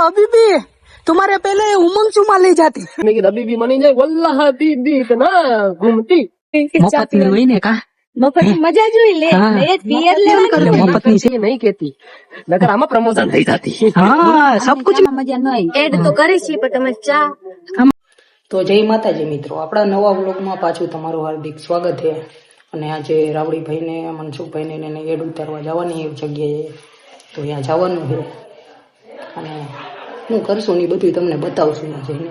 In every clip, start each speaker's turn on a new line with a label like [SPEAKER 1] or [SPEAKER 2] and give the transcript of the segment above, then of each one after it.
[SPEAKER 1] हबीबी तुम्हारे पहले उमंग चुमा ले जाती
[SPEAKER 2] लेकिन अभी भी मनी जाए वल्लाह दीदी इतना घूमती
[SPEAKER 1] મફત ની હોય ને કા
[SPEAKER 3] મફત મજા જોઈ લે
[SPEAKER 1] હા.
[SPEAKER 3] એ પિયર લેવાની
[SPEAKER 1] મફત ની છે
[SPEAKER 2] ये नहीं कहती नगर आमा प्रमोशन થઈ जाती
[SPEAKER 1] હા સબ કુછ
[SPEAKER 3] મજા નહીં એડ તો કરી છે પણ તમે ચા
[SPEAKER 4] તો જય માતાજી મિત્રો આપણા નવા વ્લોગમાં પાછું તમારું હાર્દિક સ્વાગત છે અને આજે રાવડીભાઈને મનસુખભાઈને ને એને એડ ઉતારવા જવાની એ જગ્યાએ તો ત્યાં જવાનું છે અને હું કરશું ને એ બધું તમને બતાવશું જઈને.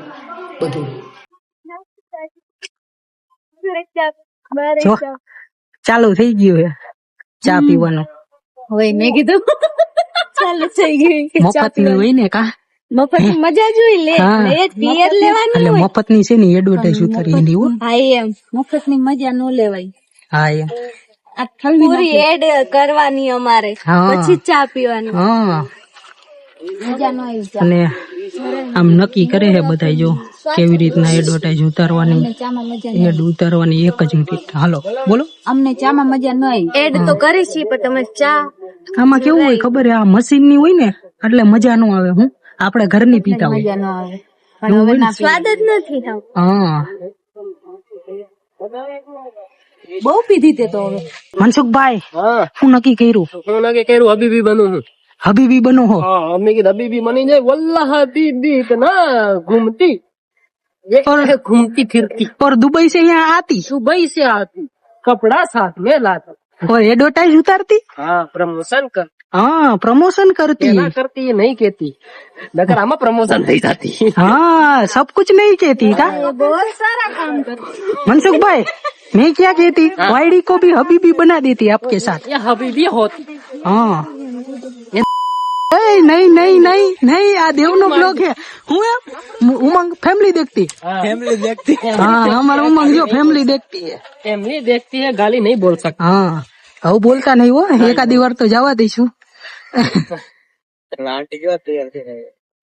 [SPEAKER 4] બધું
[SPEAKER 1] ચાલુ થઈ ગયું છે ચા પીવાનું.
[SPEAKER 3] હવે મેં કીધું. ચાલુ થઈ ગયું
[SPEAKER 1] મફતની હોય ને કા?
[SPEAKER 3] મફત મજા જોઈ લે. એ પિયર લેવાની
[SPEAKER 1] હોય. મફતની છે ને એડવર્ટાઇઝ ઉતારી એની હો.
[SPEAKER 3] હા એમ. મફતની મજા નો લેવાય.
[SPEAKER 1] હા એમ.
[SPEAKER 3] પૂરી એડ કરવાની અમારે. પછી ચા પીવાની.
[SPEAKER 1] હા. અને આમ નક્કી કરે છે બધા જો કેવી રીતના એડવર્ટાઇઝ ઉતારવાની. એડ ઉતારવાની એક જ રીત હાલો બોલો.
[SPEAKER 3] અમને ચામાં મજા નહીં એડ તો કરી છે પણ તમે ચા
[SPEAKER 1] આમાં કેવું હોય ખબર આ મશીનની હોય ને એટલે મજા ન આવે હું. આપણે ઘરની પીતા હોય
[SPEAKER 3] સ્વાદ જ નથી
[SPEAKER 1] હા.
[SPEAKER 3] બહુ પીધી તે તો હવે.
[SPEAKER 1] મનસુખભાઈ હું. નક્કી કર્યું?
[SPEAKER 2] હું નક્કી કર્યું? અબીબી બનું હું.
[SPEAKER 1] હબીબી બનો હો
[SPEAKER 2] हाँ अम्मी की अभी भी मनी जाए वल्लाह दीदी इतना घूमती ये घूमती फिरती
[SPEAKER 1] और दुबई से यहाँ आती
[SPEAKER 2] दुबई से आती कपड़ा साथ में लाती
[SPEAKER 1] और एडवर्टाइज उतारती
[SPEAKER 2] हाँ प्रमोशन कर
[SPEAKER 1] हाँ प्रमोशन करती
[SPEAKER 2] कहना करती ये नहीं कहती नगर आमा प्रमोशन થઈ जाती
[SPEAKER 1] हाँ सब कुछ नहीं कहती का
[SPEAKER 3] બહુ સારા કામ કરતી
[SPEAKER 1] मनसुख भाई मैं क्या कहती वाईडी को भी हबीबी बना देती आपके साथ
[SPEAKER 2] ये हबीबी होती
[SPEAKER 1] हाँ નહીં નહીં નહીં નહીં નહીં આ દેવ નો બ્લોગ હું એમ? ઉમંગ ફેમિલી દેખતી.
[SPEAKER 2] ફેમિલી દેખતી.
[SPEAKER 1] હા હમારા ઉમંગ જો ફેમિલી દેખતી હે
[SPEAKER 2] ફેમિલી દેખતી હે ગાલી નહીં બોલ સકતા
[SPEAKER 1] હા હવે બોલતા નહીં હો. એકાદી વાર તો જવા દઈશું. આંટી જો તૈયાર થઈ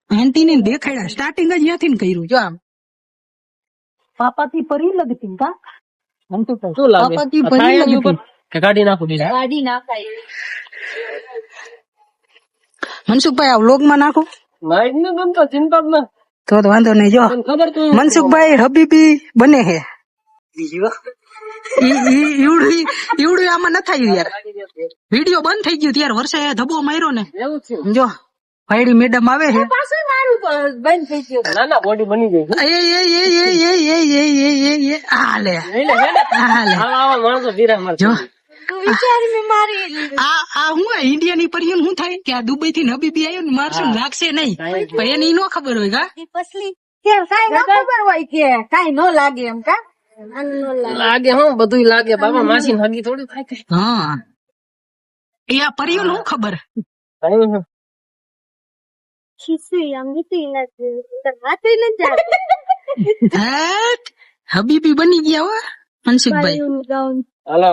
[SPEAKER 1] આંટી ને દેખાડ્યા. સ્ટાર્ટિંગ જ ત્યાંથી ને કર્યું જો આમ. પાપા થી પરી લગતી કા?
[SPEAKER 2] શું લાગે?
[SPEAKER 1] પાપા પરી લગતી.
[SPEAKER 2] કાઢી નાખું
[SPEAKER 3] કાઢી નાખાય.
[SPEAKER 1] મનસુખભાઈ આ વ્લોગમાં નાખો
[SPEAKER 2] નાઈટ ને ગમતો ચિંતા
[SPEAKER 1] તો તો વાંધો નહીં જો મનસુખભાઈ હબીબી બને હે ઈવડું આમાં ન થાય યાર વીડિયો બંધ થઈ ગયું ત્યારે વર્ષે ધબ્બો માર્યો ને જો ભાઈડી મેડમ આવે છે
[SPEAKER 3] પાછું મારું પ- બંધ થઈ ગયું
[SPEAKER 2] ના ના બોડી બની ગઈ
[SPEAKER 1] એ એ એ એ એ એ એ એ એ એ આ લે
[SPEAKER 2] એટલે હે ને
[SPEAKER 1] આ લે
[SPEAKER 2] આવા આવા માણસો બીરા મારશે
[SPEAKER 1] જો
[SPEAKER 3] વિચાર મે મારી
[SPEAKER 1] આ આ હું ઇન્ડિયા ની પરિયન હું થાય? કે આ દુબઈ થી નબીબી આવ્યો ને મારશું ને લાગશે નહીં. પણ એને નો ખબર હોય કા?
[SPEAKER 3] પસલી કે કાઈ ન ખબર હોય કે કાઈ નો લાગે એમ કા? લાગે
[SPEAKER 2] લાગે હું બધું લાગે. બાબા માસી ને હગી થોડી થાય
[SPEAKER 1] હા. એ આ પરિયન શું ખબર?
[SPEAKER 3] ખીસી હાથે ન જાય.
[SPEAKER 1] હબીબી બની ગયા હો મનસુખભાઈ.
[SPEAKER 3] બાયુનું
[SPEAKER 2] હાલો.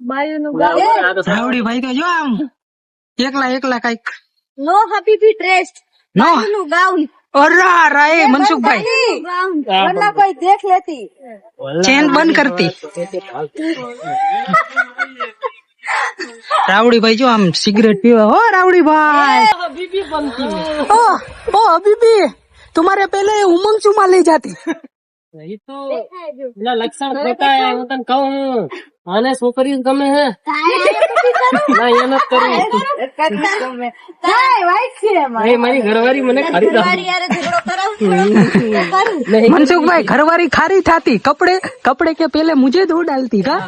[SPEAKER 3] બાયુનું
[SPEAKER 2] આ
[SPEAKER 3] ગાઉન
[SPEAKER 2] તો
[SPEAKER 1] રાવડી ભાઈ તો જો આમ એકલા એકલા કઈક
[SPEAKER 3] નો હબીબી ડ્રેસ
[SPEAKER 1] નો
[SPEAKER 3] નું ગાઉન
[SPEAKER 1] અરા રા એ મનસુખભાઈ
[SPEAKER 3] ગાઉન વરના કોઈ દેખ લેતી
[SPEAKER 1] ચેન બંધ કરતી રાવડી ભાઈ જો આમ સિગરેટ પીવા હો રાવડી ભાઈ
[SPEAKER 2] बीबी बनती है
[SPEAKER 1] ओ ओ हबीबी तुम्हारे पहले उमंग चुमा ले जाती
[SPEAKER 2] એ તો એના લક્ષણ ખોટા હું તને કહું. હું? આને છોકરી ગમે? હે
[SPEAKER 1] મનસુખભાઈ ઘરવારી ખારી થાતી. કપડે કપડે કે પેલે
[SPEAKER 2] મુજે ધો
[SPEAKER 1] ડાલતી
[SPEAKER 2] કા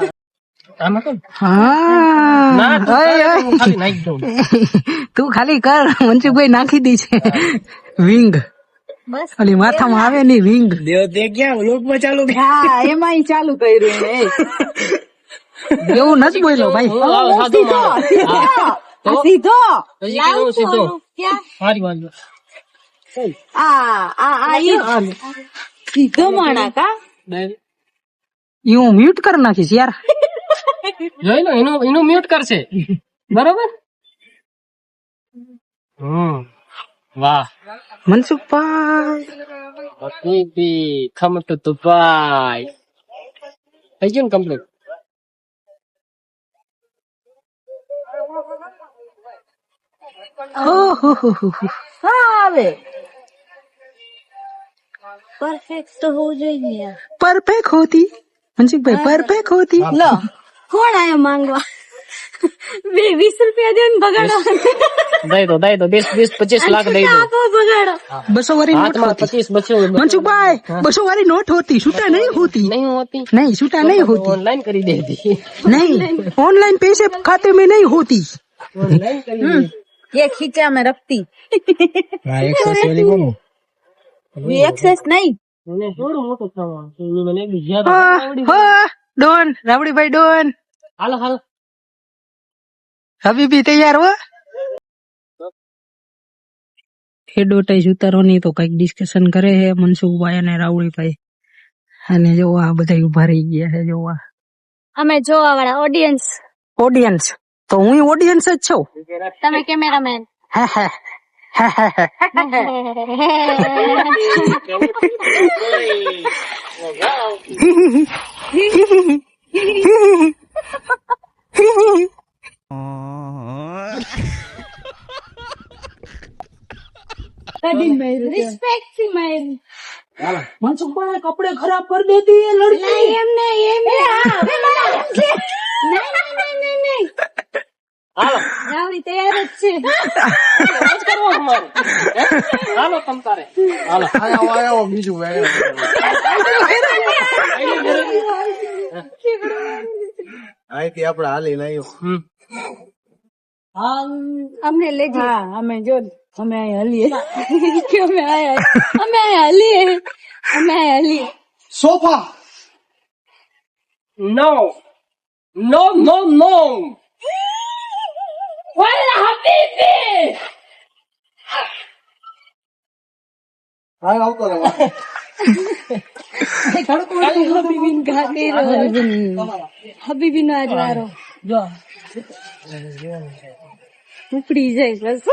[SPEAKER 2] તું ખાલી
[SPEAKER 1] કર. મનસુખભાઈ નાખી દી છે. વિંગ. ખાલી માથામાં આવે ની રીંગ દેવ તે ક્યાં લોકમાં ચાલુ
[SPEAKER 3] હા એમાં ચાલુ કર્યું
[SPEAKER 1] એવું નથી બોલ્યો ભાઈ.
[SPEAKER 3] સીધો
[SPEAKER 2] સીધો.
[SPEAKER 3] સીધો.
[SPEAKER 2] મારી બાજુ
[SPEAKER 3] આ આ આ સીધો માણા કા
[SPEAKER 1] હું મ્યુટ કર નાખીશ યાર.
[SPEAKER 2] જોઈ લો એનું એનું મ્યુટ કરશે. બરોબર? હમ. વાહ
[SPEAKER 1] મનસુખભાઈ
[SPEAKER 2] come to Dubai થઈ ગયું ને કમ્પ્લીટ
[SPEAKER 1] ઓહો હો હો હો.
[SPEAKER 3] હા આવે પરફેક્ટ તો હોવું જોઈએ
[SPEAKER 1] પરફેક્ટ હોતી મનસુખભાઈ પરફેક્ટ હોતી
[SPEAKER 3] લો કોણ આયા માંગવા બે વીસ રૂપિયા દે ને બગાડો
[SPEAKER 2] દઈ દો દઈ દો વીસ વીસ પચીસ લાખ દઈ દો
[SPEAKER 3] આપો બગાડો
[SPEAKER 1] બસો વાળી નોટ
[SPEAKER 2] હાથમાં
[SPEAKER 1] હોતી
[SPEAKER 2] પચીસ બચ્ચો
[SPEAKER 1] મનસુખભાઈ બસો વાળી નોટ હોતી છૂટા નહીં હોતી
[SPEAKER 2] नहीं होती
[SPEAKER 1] नहीं छूटा नहीं होती
[SPEAKER 2] ऑनलाइन કરી દેતી
[SPEAKER 1] नहीं ऑनलाइन पैसे खाते में नहीं होती
[SPEAKER 2] ऑनलाइन કરી દેતી
[SPEAKER 3] ये खींचा में रखती ये एक्सेस नहीं
[SPEAKER 2] મને થોડું મોટું થવાનું મને બીજા
[SPEAKER 1] હા, હા, ડોન રાવડીભાઈ ડોન
[SPEAKER 2] હાલો હાલો
[SPEAKER 1] હબીબી તૈયાર હો એડવર્ટાઈઝ ઉતારવાની તો કંઈક ડિસ્કશન કરે છે મનસુખભાઈ અને રાવળીભાઈ અને જોવા આ બધા ઊભા રહી ગયા છે જોવા
[SPEAKER 3] અમે જોવા વાળા ઓડિયન્સ
[SPEAKER 1] ઓડિયન્સ તો હું ઓડિયન્સ જ છું
[SPEAKER 3] તમે કેમેરામેન
[SPEAKER 1] હે હે હે.
[SPEAKER 3] રિસ્પેક્ટથી મારી
[SPEAKER 1] મનસુખભાઈ કપડે ખરાબ કરી દેતી એ લડકી
[SPEAKER 3] એમ ને એમ નહીં. નહીં નહીં નહીં
[SPEAKER 2] હાલો.
[SPEAKER 3] રાવડી તૈયાર જ છે.
[SPEAKER 2] કરવો અમારે. હાલો તમ તારે. હાલો.
[SPEAKER 5] અહીંથી આપણે હાલી લાવ્યો
[SPEAKER 2] હમ.
[SPEAKER 3] અમને લેજો. હા અમે જો અમે અહીંયા હલીએ કે અમે અહીંયા અમે અહીંયા હલીએ અમે અહીંયા હલીએ
[SPEAKER 5] સોફા
[SPEAKER 2] નો નો નો નો વલ્લા હબીબી
[SPEAKER 5] હા આવતો
[SPEAKER 3] રહે હબીબી નો આજ વારો. જો. ઉપડી જાય બસ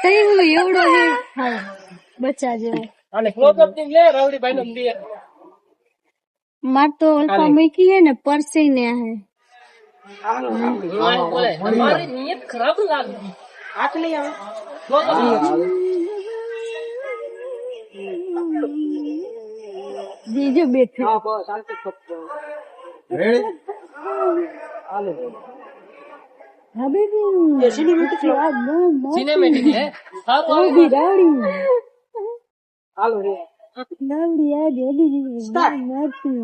[SPEAKER 3] કઈ હું એવડો છે હા બચ્ચા જેવો
[SPEAKER 2] અને ક્લોઝ અપથી લે રાવડી ભાઈ નો દે
[SPEAKER 3] માર તો અલ્પા મૂકી હે ને પરસે ને હે
[SPEAKER 2] બોલે તમારી નિયત ખરાબ લાગી હાથ લઈ આવે ક્લોઝ અપ
[SPEAKER 3] બીજો બેઠો
[SPEAKER 5] રેડી
[SPEAKER 3] હબીબી આ બહુ મોટી
[SPEAKER 2] સિનેમેટિક હે સારું
[SPEAKER 3] ઊભી રાવડી
[SPEAKER 2] હાલો રે
[SPEAKER 3] રાવડી આ દેદી મોટી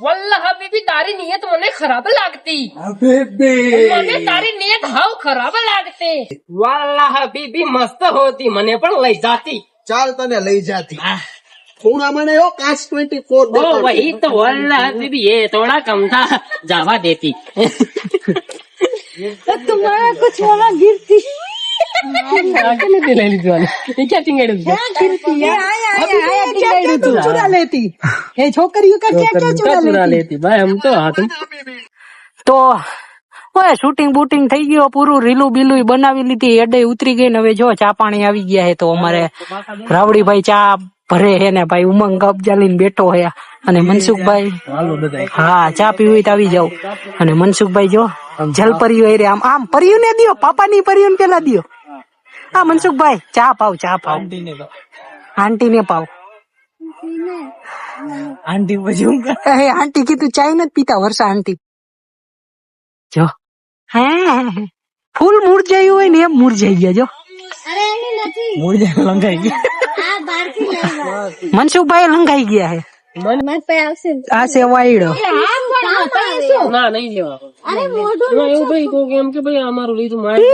[SPEAKER 2] વલ્લા હબીબી તારી નિયત મને ખરાબ લાગતી
[SPEAKER 5] બેબી
[SPEAKER 2] મને તારી નિયત હાવ ખરાબ લાગતી વલ્લા હબીબી મસ્ત હોતી મને પણ લઈ જાતી
[SPEAKER 5] ચાલ તને લઈ જાતી થોડા મને ઓ કાચ 24
[SPEAKER 2] ओ वही तो वल्ला हबीबी ये थोड़ा कम था जावा देती
[SPEAKER 3] तो तुम्हारा कुछ वाला गिरती
[SPEAKER 1] चुरा लेती ये छोकरियों का क्या क्या चुरा लेती
[SPEAKER 2] भाई हम तो हाथ
[SPEAKER 1] તો ઓય શૂટિંગ બૂટિંગ થઈ ગયો પૂરું રીલું બીલું બનાવી લીધી એડે ઉતરી ગઈ ને હવે જો ચા પાણી આવી ગયા હે તો અમારે રાવડીભાઈ ચા ભરે હે ને ભાઈ ઉમંગ અફજાલીને બેઠો હે અને મનસુખભાઈ હા ચા પીવી હોય તો આવી જાવ અને મનસુખભાઈ જો જલપરીઓ એ રે આમ આમ પરિયું ને દિયો પરિયું ને પેલા દિયો. હા. મનસુખભાઈ ચા પાવ ચા પાવ. આંટી ને પાવ. આંટી પછી હે આંટી કીધું ચાય નથી પીતા વર્ષા આંટી. જો. હે ફૂલ મુરઝાયું હોય ને એમ મુરઝાઈ ગયા જો.
[SPEAKER 3] અરે એની નથી.
[SPEAKER 1] મુરઝાઈ લંગાઈ ગયા. મનસુખભાઈ લંગાઈ ગયા હે.
[SPEAKER 3] પાસે આવશે.
[SPEAKER 1] આ છે વાયડો
[SPEAKER 3] આમ પણ આપણે શું?
[SPEAKER 2] ના નહીં લેવા
[SPEAKER 3] અરે
[SPEAKER 2] એવું કઈ તો કેમ કે ભાઈ અમારું લીધું મારે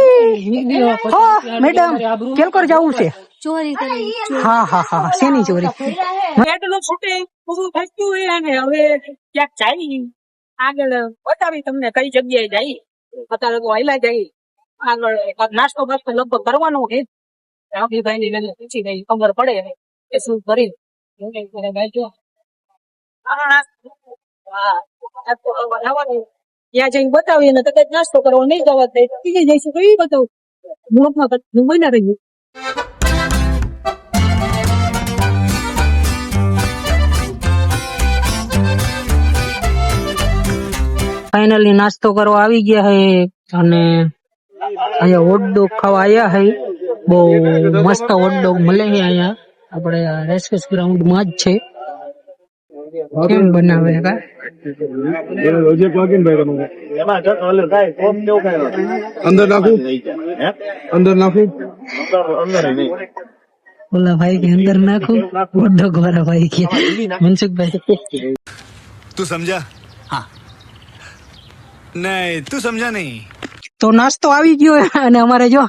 [SPEAKER 1] મેડમ કેલકોર જવું છે?
[SPEAKER 3] ચોરી કરી
[SPEAKER 1] હા હા હા શેની ચોરી?
[SPEAKER 6] એટલું શૂટિંગ પૂરું થતું હોય અને હવે ક્યાંક જાય આગળ બતાવી તમને કઈ જગ્યાએ જાય. અત્યારે તો હાઈલા જાય. આગળ નાસ્તો બાસ્તો લગભગ કરવાનો છે. રામજીભાઈ ની મેં પૂછી ગઈ ખબર પડે કે શું કરી. ત્યાં જઈને બતાવી અને કદાચ નાસ્તો કરવો નહીં જવા તો એ બતાવું. બ્લોકમાં હું
[SPEAKER 1] ફાઇનલી નાસ્તો કરવા આવી ગયા હે અને અહીંયા હોટ ડોગ ખાવા આવ્યા હે. બહુ મસ્ત હોટડોગ મળે છે અહીંયા. આપણે રેસકોસ ગ્રાઉન્ડમાં જ છે. કેમ બનાવે
[SPEAKER 5] અંદર નાખું? અંદર નાખું?
[SPEAKER 1] અંદર ઓલા ભાઈ કે અંદર નાખું? મોઢો ગોરા ભાઈ કે. મનસુખભાઈ.
[SPEAKER 7] તું સમજા? હા. નહીં તું સમજા નહીં.
[SPEAKER 1] તો નાસ્તો આવી ગયો અને અમારે જો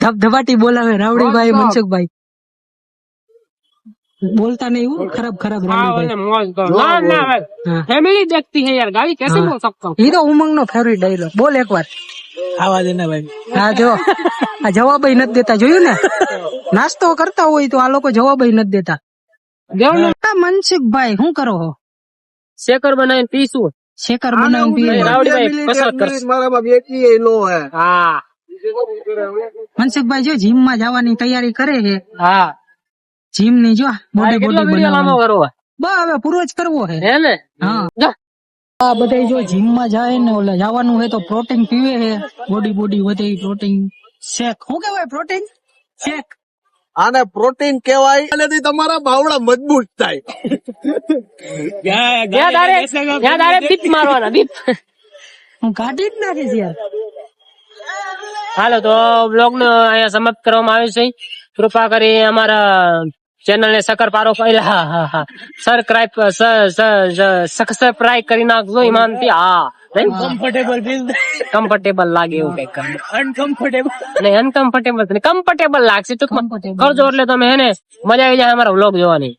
[SPEAKER 1] ધબધબાટી બોલાવે રાવડીભાઈ મનસુખભાઈ. બોલતા नहीं हूँ खराब खराब रावड़ीभाई
[SPEAKER 2] मौज करो ना ना
[SPEAKER 1] हाँ।
[SPEAKER 2] फैमिली देखती है यार गाड़ी कैसे
[SPEAKER 1] हाँ।
[SPEAKER 2] बोल सकता हूँ
[SPEAKER 1] ઈ તો ઉમંગ નો ફેવરિટ ડાયલોગ બોલ એકવાર
[SPEAKER 2] आवाज देना भाई
[SPEAKER 1] હા જો આ જવાબ નથી દેતા જોયું ને નાસ્તો કરતા હોય તો આ લોકો જવાબ નથી દેતા
[SPEAKER 2] देव ने
[SPEAKER 1] આ મનસુખભાઈ શું કરો છો
[SPEAKER 2] शेकर बनाए पीसू
[SPEAKER 1] શેકર બનાવીને પીએ
[SPEAKER 2] ભાઈ, રાવડીભાઈ કસરત કરશે
[SPEAKER 5] મારામાં બેટી લો હે
[SPEAKER 2] हाँ
[SPEAKER 1] મનસુખભાઈ જો જીમ માં જવાની તૈયારી કરે છે
[SPEAKER 2] हाँ
[SPEAKER 1] જીમની જો મોટી
[SPEAKER 2] મોટી
[SPEAKER 1] બોડી
[SPEAKER 2] વીડિયો લાંબો કરવો?
[SPEAKER 1] બા હવે પૂરો જ કરવો હે.
[SPEAKER 2] હે ને?
[SPEAKER 1] હા.
[SPEAKER 2] જા.
[SPEAKER 1] આ બધા જો જીમમાં જાય ને ઓલા જવાનું હોય તો પ્રોટીન પીવે હે. બોડી બોડી વધે પ્રોટીન શેક. શું કહેવાય પ્રોટીન શેક.
[SPEAKER 5] આને પ્રોટીન કહેવાય એનાથી તમારા બાવડા મજબૂત થાય.
[SPEAKER 2] ત્યાં તારે ત્યાં તારે બીપ મારવાના બીપ
[SPEAKER 1] હું કાઢી જ નાખીશ યાર.
[SPEAKER 2] હાલો તો બ્લોગ નો અહીંયા સમાપ્ત કરવામાં આવ્યું છે. કૃપા કરી અમારા ચેનલ ને સકર પારો પહેલા હા હા હા. સબસ્ક્રાઇબ સબસ્ક્રાઇબ કરી નાખજો ઈમાનથી. હા. કમ્ફર્ટેબલ કમ્ફર્ટેબલ લાગે એવું કંઈક અનકમ્ફર્ટેબલ નહીં અનકમ્ફર્ટેબલ કમ્ફર્ટેબલ લાગશે. ટૂંકમાં. કરજો એટલે તમે હે ને મજા આવી જાય અમારા વ્લોગ જોવાની.